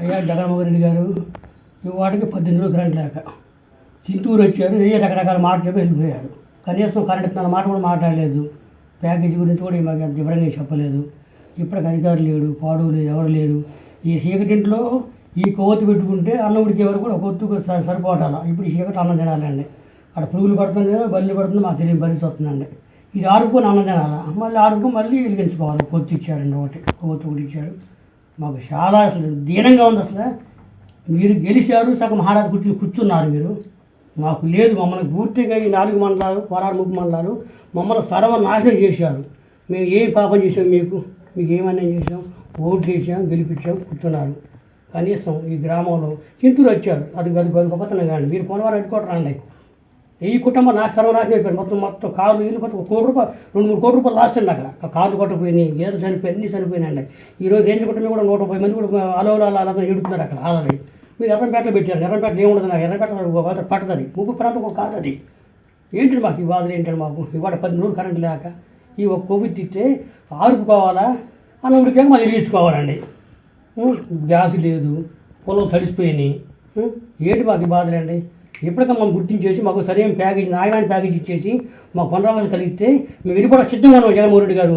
అయ్యా జగన్మోహన్ రెడ్డి గారు ఈ వాటికి పద్దెనిమిది రోజులు కరెంట్ లేక చింతూరు వచ్చారు ఏ రకరకాల మాట చెప్పి వెళ్ళిపోయారు. కనీసం కరెంట్ ఇస్తున్న మాట కూడా మాట్లాడలేదు. ప్యాకేజీ గురించి కూడా మాకు అంత వివరంగా చెప్పలేదు. ఇప్పటికి అధికారులు లేడు పాడు లేదు ఎవరు లేరు. ఈ చీకటింట్లో ఈ కొవ్వొత్తి పెట్టుకుంటే అన్నం ఉడికేవారు కూడా కొత్తుకు సరిపోవటాల ఇప్పుడు ఈ చీకటి అన్నం తినాలండి. అక్కడ పురుగులు పడుతుంది బల్లి పడుతుంది మాకు తెలియని పరిస్థితి వస్తుందండి. ఇది ఆరుకుని అన్నం తినాలా? మళ్ళీ ఆరుకు మళ్ళీ వెలిగించుకోవాలి. కొత్త ఇచ్చారండి ఒకటి కొవ్వొత్తు ఒకటి ఇచ్చారు. మాకు చాలా అసలు దీనంగా ఉంది అసలు. మీరు గెలిచారు సగం మహారాజు కూర్చుని కూర్చున్నారు మీరు. మాకు లేదు మమ్మల్ని పూర్తిగా ఈ నాలుగు మండలాలు పోరాడు ముగ్గు మండలాలు మమ్మల్ని సర్వనాశనం చేశారు. మేము ఏం పాపం చేసాం మీకు? మీకు ఏమన్నా చేసాం ఓట్లు చేసాం గెలిపించాం కూర్చున్నారు. కనీసం ఈ గ్రామంలో చింతూరు వచ్చారు. అది గది గొప్పతనం కానీ మీరు కొనవారు అడ్డుకోవడం రండి. ఈ కుటుంబం నా సర్వనాశనం అయిపోయింది. మొత్తం మొత్తం కార్లు ఇల్లు మొత్తం కోటి రూపాయలు రెండు మూడు కోటి రూపాయలు లాస్ట్ అండి అక్కడ. కార్లు కొట్టపోయినాయి గేదెలు చనిపోయి అన్నీ చనిపోయినాయండి ఈ రోజు రేంజ్ కుటుంబం కూడా నూట ముప్పై మంది కూడా అలవలు అలా అలా ఎడుతున్నారు అక్కడ ఆల్రెడీ. మీరు ఎర్రంపేటలో పెట్టారు. ఎర్రంపేటలో ఏముండదు నాకు. ఎర్రంపేట పట్టదు అది. ముప్పు ప్రాంతం కూడా కాదు అది. ఏంటి మాకు ఈ బాధలు? ఏంటంటే మాకు? ఇవాళ పది రోజులు కరెంట్ లేక ఈ ఒక కోవిడ్ తిట్టే ఆరుపుకోవాలా? అని ఉడికాక మళ్ళీ వెలిగించుకోవాలండి గ్యాస్ లేదు పొలం తడిసిపోయినాయి ఏంటి మాకు ఈ బాధలండి? ఎప్పటికీ మనం గుర్తించేసి మాకు సరైన ప్యాకేజ్ నాయమైన ప్యాకేజ్ ఇచ్చేసి మాకు పునరావాసం కలిగితే మేము కూడా సిద్ధంగా ఉన్నాం జగన్మోహన్ రెడ్డి గారు.